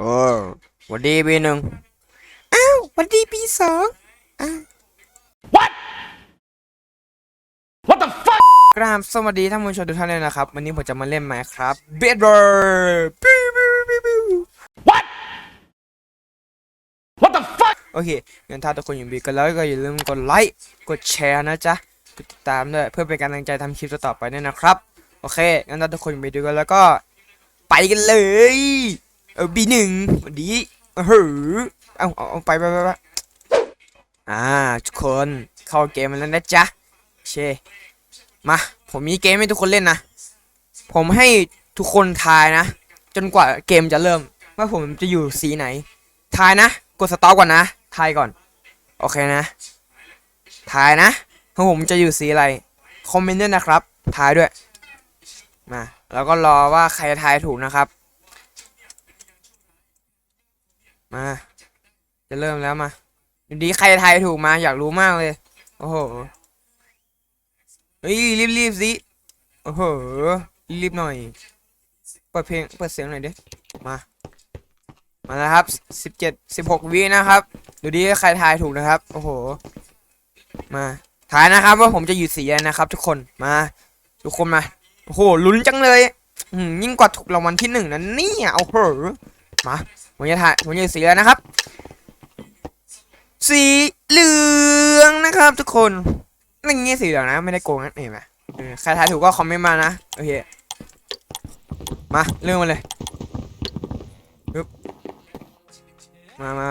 โอ้หวันดีปีหนึ่งอ้าวหวันดีปีสองอ้าว What the fuck กราบสวัสดีท่านผู้ชมทุกท่านเลยนะครับ วันนี้ผมจะมาเล่นไหมครับเบดเบอร์ปิ้วปิ้วปิ้วปิ้ว What What the fuck โอเคงั้นถ้าทุกคนอยู่ดีกันแล้วก็อย่าลืมกดไลค์กดแชร์นะจ๊ะกดติดตามด้วยเพื่อเป็นกำลังใจทำคลิปต่อๆไปด้วยนะครับ โอเคงั้นถ้าทุกคนอยู่ดีกันแล้วก็ไปกันเลย เออบีหนึ่งวันดีเออหือเอาเอาไปไปไปไปอ่าทุกคนเข้าเกมแล้วนะจ๊ะเคมาผมมีเกมให้ทุกคนเล่นนะ ผมให้ทุกคนทายนะ จนกว่าเกมจะเริ่ม ว่าผมจะอยู่สีไหน ทายนะ กดสต็อปก่อนนะ ทายก่อน โอเคนะ ทายนะว่าผมจะอยู่สีอะไร คอมเมนต์ด้วยนะครับ ทายด้วย มา แล้วก็รอว่าใครทายถูกนะครับ มา จะเริ่มแล้วมาอยู่ดีใครทายถูกมาอยากรู้มากเลย โอ้โหเฮ้ยรีบๆสิโอ้โหรีบหน่อยเปิดเพลงเปิดเสียงหน่อยดิมามาแล้วครับสิบเจ็ดสิบหกวินะครับ ดูดิใครทายถูกนะครับ โอ้โห มาทายนะครับว่าผมจะอยู่สีอะไรนะครับ ทุกคนมา ทุกคนมาโอ้โหลุ้นจังเลยยิ่งกว่าถูกรางวัลที่หนึ่งนะเนี่ยโอ้โหมา ผมจะถ่ายผมจะสีอะไรนะครับ สีเหลืองนะครับ ทุกคนนี่งี้สีเหลืองนะ ไม่ได้โกงนะเห็นไหมใครทายถูกก็คอมเมนต์มานะโอเคมาเรื่องมาเลยมามา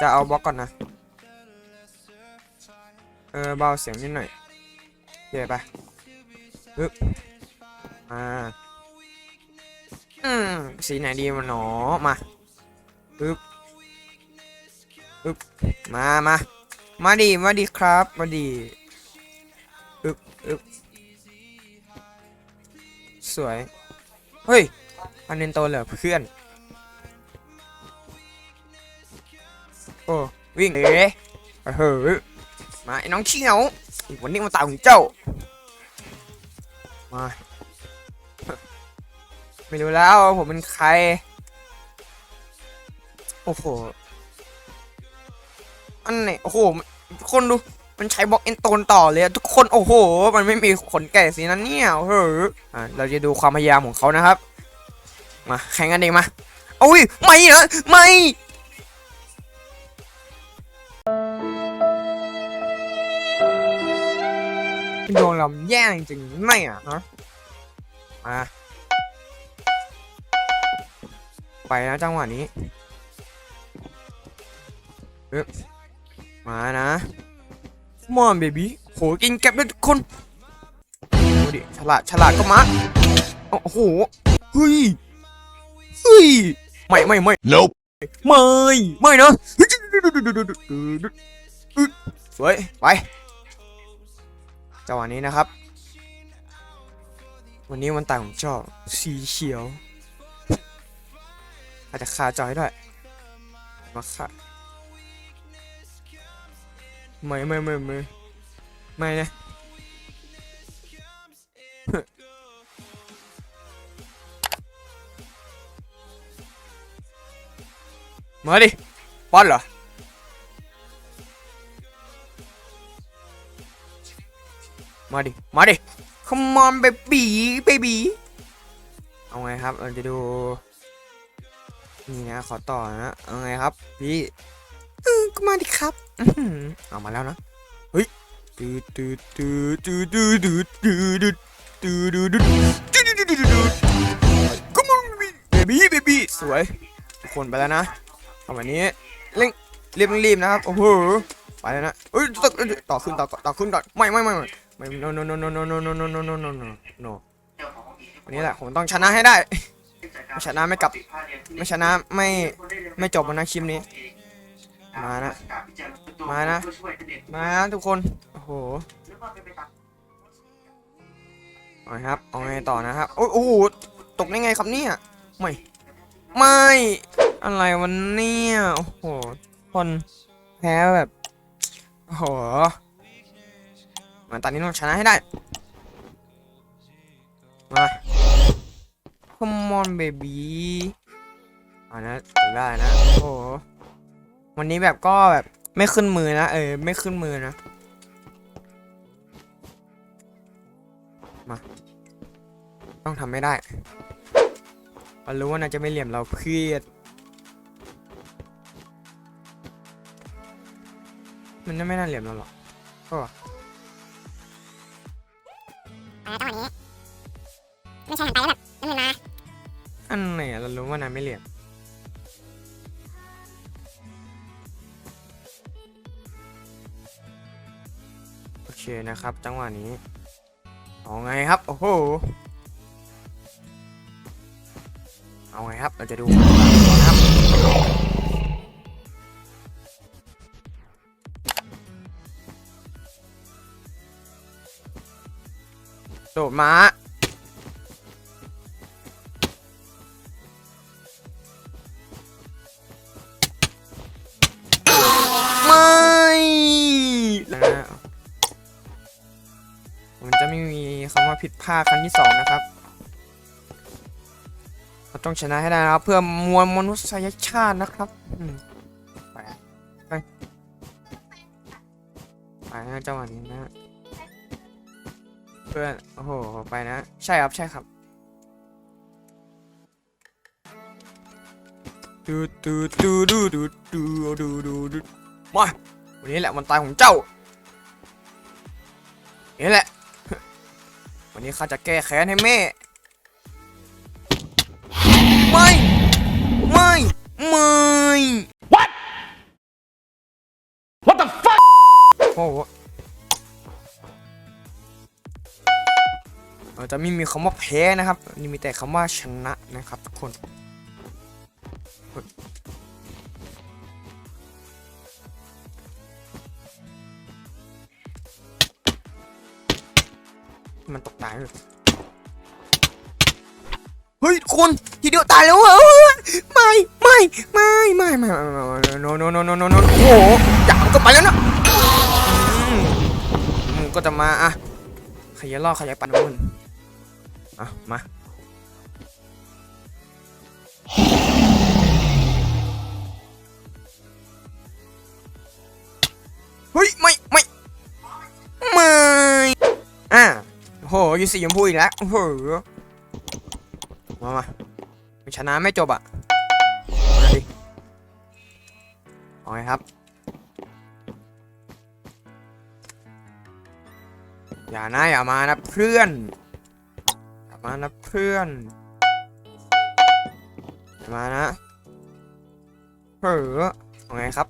จะเอาบล็อกก่อนนะ เออเบาเสียงนิดหน่อยโอเคไปปึ๊บมาอืมสีไหนดีมันหนอมา ปึ๊บปึ๊บมามามาดีมาดีครับ มาดีปึ๊บปึ๊บสวย เฮ้ย อันเนนโตเหรอเพื่อน โอ้ วิ่งเอ๋เฮ้ยมาไอ้น้องเชี่ยววันนี้มาตามของเจ้า มา ไม่รู้แล้วผมเป็นใคร โอ้โห อันไหนโอ้โหทุกคนดู มันใช้บล็อกเอนโตนต่อเลยทุกคน โอ้โห มันไม่มีขนแก่สีนั้นเนี่ยเฮ้ยอะเราจะดูความพยายามของเขานะครับ มาแข่งกันเองมาโอ้ย ไม่นะไม่ดวงเราแย่จริงๆไม่อะฮะมา ไปนะจังหวะนี้ ปึ๊บมานะมอนเบบี้โหกินแก็บด้วยทุกคนดูดิฉลาดฉลาดก็มาโอ้โหเฮ้ยเฮ้ยไม่ไม่ไม่ Nope ไม่ไม่นะสวยไปจังหวะนี้นะครับ วันนี้วันตายของเจ้าสีเขียว อาจจะคาจอยด้วยมาค่ะ ไม่ไม่ไม่ไม่ไม่นะมาดิป้อนเหรอมาดิ มาดิ come on baby baby เอาไงครับ เราจะดู นี่นะ ขอต่อนะ เอาไงครับ พี่ เออก็มาดิครับเอามาแล้วนะเฮ้ยตืดตืดตืดตืดตืดตืดตืดตืดตืดตืดตืดตืดตืดตืด come on baby baby สวยทุกคนไปแล้วนะทำแบบนี้เร่งรีบรีบนะครับโอ้โหไปแล้วนะเอ้ยต่อต่อขึ้นต่อต่อขึ้นก่อนไม่ไม่ไม่ไม่ไม่ no no no no no no no no no no no no no วันนี้แหละผมต้องชนะให้ได้ไม่ชนะไม่กลับไม่ชนะไม่ไม่จบนะคลิปนี้ มานะมานะ มานะทุกคน โอ้โหเอาไงครับ เอาไงต่อนะครับ โอ้โห ตกได้ไงครับเนี่ย ไม่ ไม่ อะไรวันเนี่ย โอ้โห คนแพ้แบบ โอ้โหมาตอนนี้ต้องชนะให้ได้ มา come on baby เอานะถึงได้นะ โอ้โห วันนี้แบบก็แบบไม่ขึ้นมือนะ เออ ไม่ขึ้นมือนะ มา ต้องทำไม่ได้เรารู้ว่านายจะไม่เหลี่ยมเราเพื่อนมันไม่น่าเหลี่ยมเราหรอกก็อ่าจังหวะนี้ ไม่ใช่หันไปแล้วแบบน้ำมือมา อันไหนอะเรารู้ว่านายไม่เหลี่ยม นะครับ จังหวะนี้ เอาไงครับ โอ้โห เอาไงครับ เราจะดูครับโดดมา ผิดพลาดครั้งที่สองนะครับเราต้องชนะให้ได้นะครับ เพื่อมวลมนุษยชาตินะครับไปไปไปนะจังหวะนี้นะเพื่อนโอ้โหไปนะใช่ครับใช่ครับดูดูดูดูดูดูดูดูดูมาวันนี้แหละวันตายของเจ้านี่แหละ วันนี้ข้าจะแก้แค้นให้แม่ ไม่ ไม่ ไม่ What? What the fuck? โอ้โหเราจะไม่มีคำว่าแพ้นะครับ นี่มีแต่คำว่าชนะนะครับทุกคน มันตกตายเลยเฮ้ยทุกคนทีเดียวตายแล้วเหรอไม่ไม่ไม่ไม่ไม่โนโนโนโนโนโนโอ้โหจับก็ไปแล้วนะมึงก็จะมาอะขยายล่อขยายปั่นมึงอะมา อยู่สีชมพูอีกแล้วโอ้โหมามาชนะไม่จบอะมาดิเอาไงครับ อย่านะอย่ามานะเพื่อนอย่ามานะเพื่อนอย่ามานะเฮ้อเอาไงครับ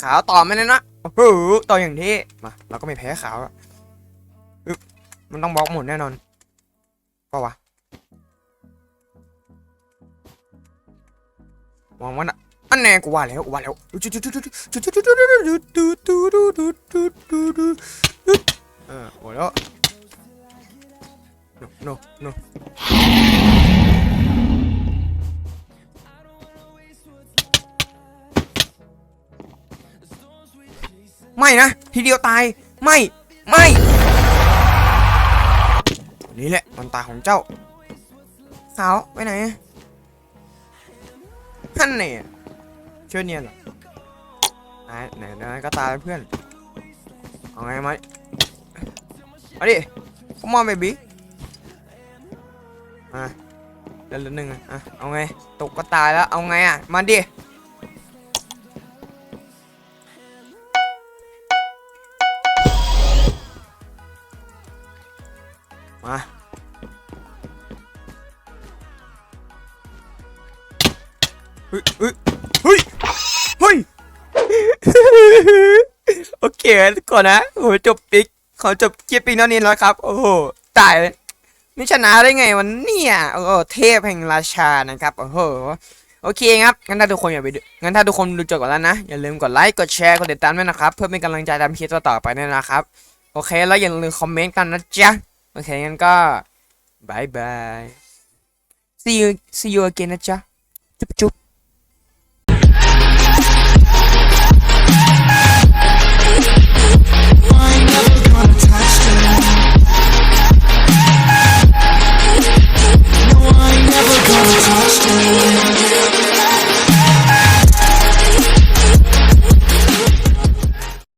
ขาวต่อไม่เลยนะเฮ้อต่ออย่างที่มาเราก็ไม่แพ้ขาวอะ มันต้องบล็อกหมดแน่นอนก็วะมองมันอะอันแน่กูว่าแล้วกูว่าแล้วเออโอ้แล้ว no no no ไม่นะ ทีเดียวตาย ไม่ ไม่ นี่แหละมันตาของเจ้า สาวไปไหนท่านเนี่ยช่วยเนียนหรอไหนไหนไหนก็ตายเพื่อน เอาไงไหมเอาดิ come on baby มาเดือนละหนึ่งอะ เอาไง ตกก็ตายแล้ว เอาไงอะ มาดิ มาเฮ้ยเฮ้ยเฮ้ยเฮ้ยโอเคทุกคนนะโอ้โหจบปิกขอจบคลิปปีกเท่านี้แล้วครับ โอ้โหตายเลยไม่ชนะได้ไงวันเนี่ยโอ้โหเทพแห่งราชานะครับโอ้โหโอเคครับ งั้นถ้าทุกคนอย่าไปดูงั้นถ้าทุกคนดูจบก่อนแล้วนะ อย่าลืมกดไลค์ กดแชร์ กดติดตามด้วยนะครับ เพื่อเป็นกำลังใจทำคลิปต่อไปด้วยนะครับ โอเค แล้วอย่าลืมคอมเมนต์กันนะจ๊ะ อเคงั้นก็บายบาย see you see you again นะจ๊ะ จุ๊บจุ๊บ